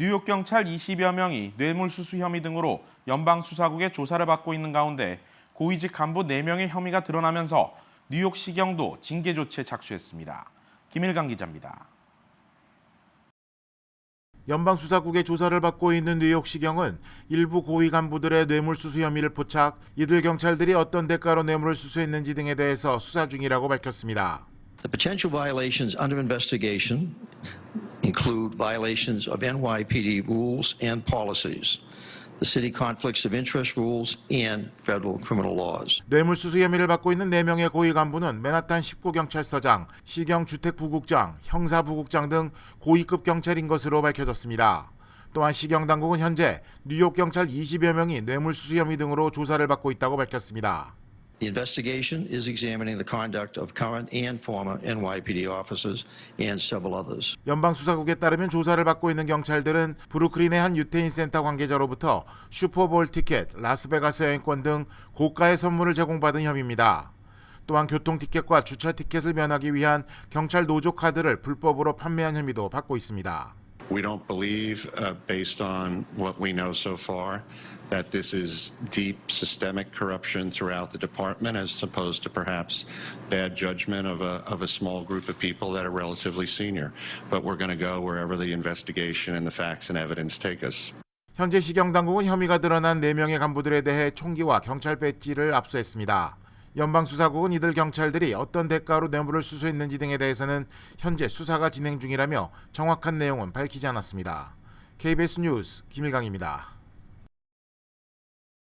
뉴욕 경찰 20여 명이 뇌물수수 혐의 등으로 연방수사국의 조사를 받고 있는 가운데 고위직 간부 4명의 혐의가 드러나면서 뉴욕시경도 징계 조치에 착수했습니다. 김일강 기자입니다. 연방수사국의 조사를 받고 있는 뉴욕시경은 일부 고위 간부들의 뇌물수수 혐의를 포착, 이들 경찰들이 어떤 대가로 뇌물을 수수했는지 등에 대해서 수사 중이라고 밝혔습니다. The potential violations under investigation include violations of NYPD rules and policies, the city conflicts of interest rules, and federal criminal laws. 뇌물수수 혐의를 받고 있는 4명의 고위 간부는 맨하탄 19경찰서장, 시경 주택부국장, 형사부국장 등 고위급 경찰인 것으로 밝혀졌습니다. 또한 시경 당국은 현재 뉴욕 경찰 20여 명이 뇌물수수 혐의 등으로 조사를 받고 있다고 밝혔습니다. The investigation is examining the conduct of current and former NYPD officers and several others. 연방 수사국에 따르면 조사를 받고 있는 경찰들은 브루클린의 한 유태인 센터 관계자로부터 슈퍼볼 티켓, 라스베가스 여행권 등 고가의 선물을 제공받은 혐의입니다. 또한 교통 티켓과 주차 티켓을 면하기 위한 경찰 노조 카드를 불법으로 판매한 혐의도 받고 있습니다. We don't believe, uh, based on what we know so far, that this is deep systemic corruption throughout the department as opposed to perhaps bad judgment of a, of a small group of people that are relatively senior. But we're going to go wherever the investigation and the facts and evidence take us. 현재 시경 당국은 혐의가 드러난 4명의 간부들에 대해 총기와 경찰 배지를 압수했습니다. 연방수사국은 이들 경찰들이 어떤 대가로 뇌물을 수수했는지 등에 대해서는 현재 수사가 진행 중이라며 정확한 내용은 밝히지 않았습니다. KBS 뉴스 김일강입니다.